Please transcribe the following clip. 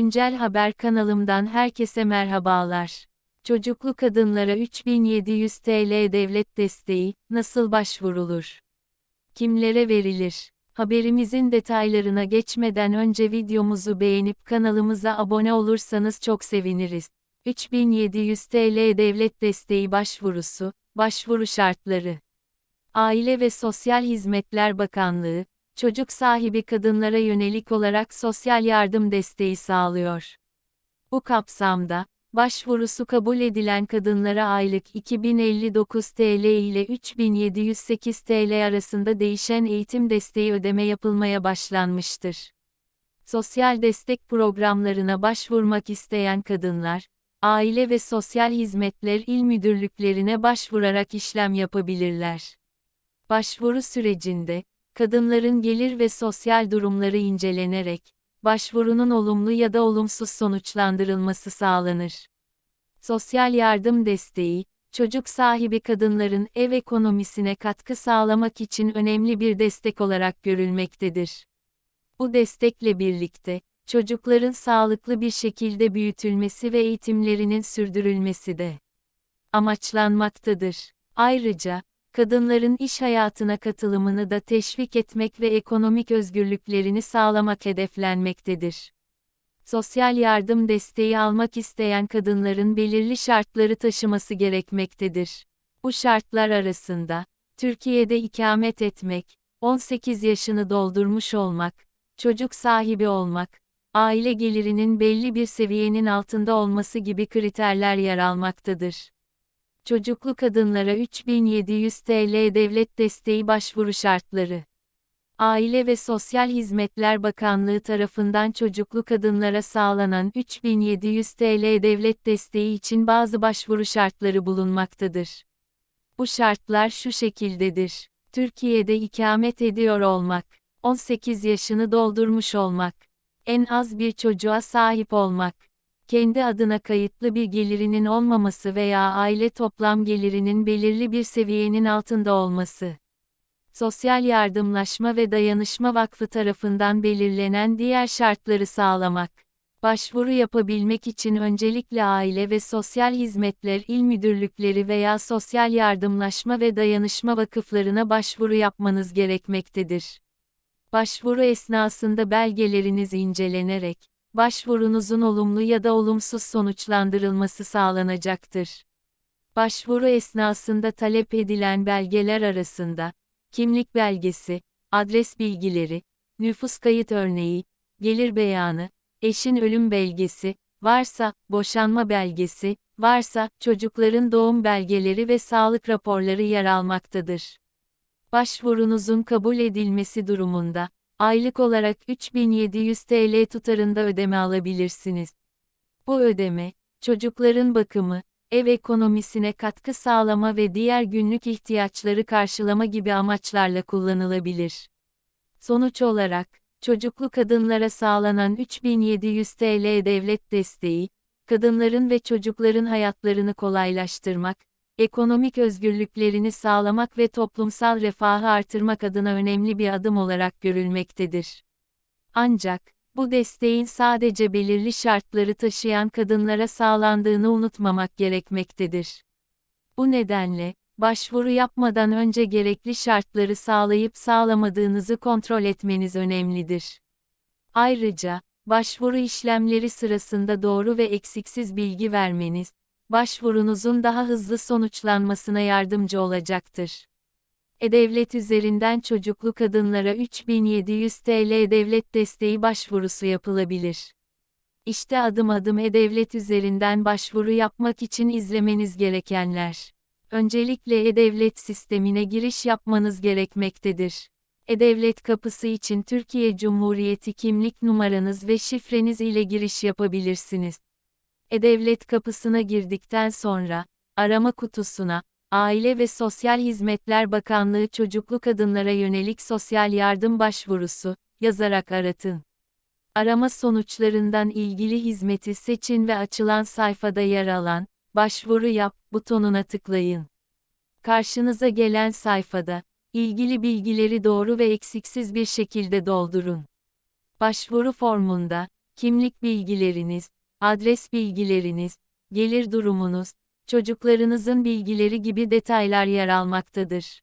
Güncel Haber kanalımdan herkese merhabalar. Çocuklu kadınlara 3700 TL devlet desteği nasıl başvurulur? Kimlere verilir? Haberimizin detaylarına geçmeden önce videomuzu beğenip kanalımıza abone olursanız çok seviniriz. 3700 TL devlet desteği başvurusu, başvuru şartları. Aile ve Sosyal Hizmetler Bakanlığı, çocuk sahibi kadınlara yönelik olarak sosyal yardım desteği sağlıyor. Bu kapsamda, başvurusu kabul edilen kadınlara aylık 2059 TL ile 3708 TL arasında değişen eğitim desteği ödeme yapılmaya başlanmıştır. Sosyal destek programlarına başvurmak isteyen kadınlar, Aile ve Sosyal Hizmetler İl Müdürlüklerine başvurarak işlem yapabilirler. Başvuru sürecinde, kadınların gelir ve sosyal durumları incelenerek, başvurunun olumlu ya da olumsuz sonuçlandırılması sağlanır. Sosyal yardım desteği, çocuk sahibi kadınların ev ekonomisine katkı sağlamak için önemli bir destek olarak görülmektedir. Bu destekle birlikte, çocukların sağlıklı bir şekilde büyütülmesi ve eğitimlerinin sürdürülmesi de amaçlanmaktadır. Ayrıca, kadınların iş hayatına katılımını da teşvik etmek ve ekonomik özgürlüklerini sağlamak hedeflenmektedir. Sosyal yardım desteği almak isteyen kadınların belirli şartları taşıması gerekmektedir. Bu şartlar arasında, Türkiye'de ikamet etmek, 18 yaşını doldurmuş olmak, çocuk sahibi olmak, aile gelirinin belli bir seviyenin altında olması gibi kriterler yer almaktadır. Çocuklu kadınlara 3700 TL devlet desteği başvuru şartları. Aile ve Sosyal Hizmetler Bakanlığı tarafından çocuklu kadınlara sağlanan 3700 TL devlet desteği için bazı başvuru şartları bulunmaktadır. Bu şartlar şu şekildedir. Türkiye'de ikamet ediyor olmak, 18 yaşını doldurmuş olmak, en az bir çocuğa sahip olmak, kendi adına kayıtlı bir gelirinin olmaması veya aile toplam gelirinin belirli bir seviyenin altında olması. Sosyal Yardımlaşma ve Dayanışma Vakfı tarafından belirlenen diğer şartları sağlamak. Başvuru yapabilmek için öncelikle Aile ve Sosyal Hizmetler İl Müdürlükleri veya Sosyal Yardımlaşma ve Dayanışma Vakıflarına başvuru yapmanız gerekmektedir. Başvuru esnasında belgeleriniz incelenerek, başvurunuzun olumlu ya da olumsuz sonuçlandırılması sağlanacaktır. Başvuru esnasında talep edilen belgeler arasında, kimlik belgesi, adres bilgileri, nüfus kayıt örneği, gelir beyanı, eşin ölüm belgesi, varsa, boşanma belgesi, varsa, çocukların doğum belgeleri ve sağlık raporları yer almaktadır. Başvurunuzun kabul edilmesi durumunda, aylık olarak 3700 TL tutarında ödeme alabilirsiniz. Bu ödeme, çocukların bakımı, ev ekonomisine katkı sağlama ve diğer günlük ihtiyaçları karşılama gibi amaçlarla kullanılabilir. Sonuç olarak, çocuklu kadınlara sağlanan 3700 TL devlet desteği, kadınların ve çocukların hayatlarını kolaylaştırmak, ekonomik özgürlüklerini sağlamak ve toplumsal refahı artırmak adına önemli bir adım olarak görülmektedir. Ancak, bu desteğin sadece belirli şartları taşıyan kadınlara sağlandığını unutmamak gerekmektedir. Bu nedenle, başvuru yapmadan önce gerekli şartları sağlayıp sağlamadığınızı kontrol etmeniz önemlidir. Ayrıca, başvuru işlemleri sırasında doğru ve eksiksiz bilgi vermeniz, başvurunuzun daha hızlı sonuçlanmasına yardımcı olacaktır. E-Devlet üzerinden çocuklu kadınlara 3700 TL devlet desteği başvurusu yapılabilir. İşte adım adım E-Devlet üzerinden başvuru yapmak için izlemeniz gerekenler. Öncelikle E-Devlet sistemine giriş yapmanız gerekmektedir. E-Devlet kapısı için Türkiye Cumhuriyeti kimlik numaranız ve şifreniz ile giriş yapabilirsiniz. E-Devlet kapısına girdikten sonra, arama kutusuna, Aile ve Sosyal Hizmetler Bakanlığı Çocuklu Kadınlara Yönelik Sosyal Yardım Başvurusu, yazarak aratın. Arama sonuçlarından ilgili hizmeti seçin ve açılan sayfada yer alan, Başvuru yap butonuna tıklayın. Karşınıza gelen sayfada, ilgili bilgileri doğru ve eksiksiz bir şekilde doldurun. Başvuru formunda, kimlik bilgileriniz, adres bilgileriniz, gelir durumunuz, çocuklarınızın bilgileri gibi detaylar yer almaktadır.